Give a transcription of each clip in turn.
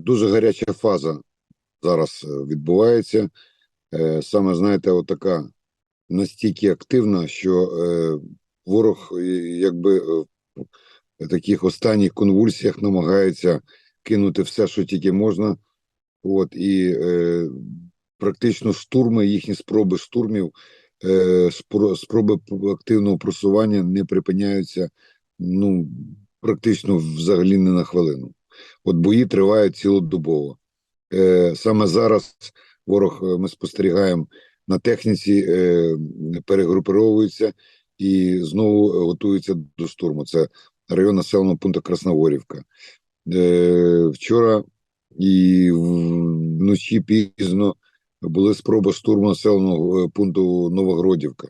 Дуже гаряча фаза зараз е, відбувається. Е, Саме, знаєте, отака настільки активна, що е, ворог якби в таких останніх конвульсіях намагається кинути все, що тільки можна. От, і практично штурми, їхні спроби штурмів, е, спро- спроби активного просування не припиняються ну, практично взагалі не на хвилину. От бої тривають цілодобово. Е, саме зараз ворог е, ми спостерігаємо на техніці, е, перегруповується і знову готується до штурму. Це район населеного пункту Красногорівка. Е, вчора і вночі пізно були спроби штурму населеного е, пункту Новогродівка.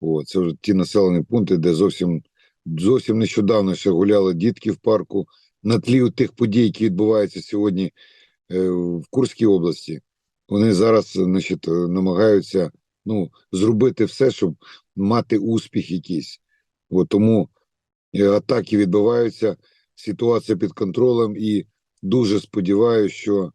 О, це вже ті населені пункти, де зовсім зовсім нещодавно ще гуляли дітки в парку на тлі тих подій, які відбуваються сьогодні е, в Курській області. Вони зараз значить, е, намагаються ну, зробити все, щоб мати успіх якийсь. От, тому е, атаки відбуваються, ситуація під контролем, і дуже сподіваюся, що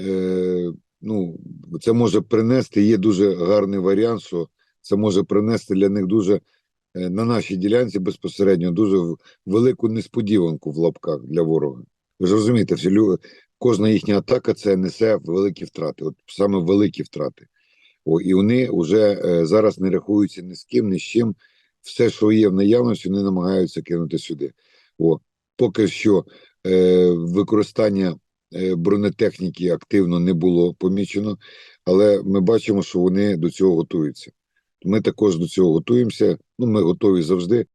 е, ну, це може принести. Є дуже гарний варіант, що це може принести для них дуже е, на нашій ділянці безпосередньо дуже велику несподіванку в лапках для ворога. Ви ж розумієте, всі лю- кожна їхня атака це несе великі втрати, от саме великі втрати. О, і вони вже е, зараз не рахуються ні з ким, ні з чим. Все, що є в наявності, вони намагаються кинути сюди. О, поки що е, використання е, бронетехніки активно не було помічено, але ми бачимо, що вони до цього готуються. Ми також до цього готуємося. Ну, ми готові завжди.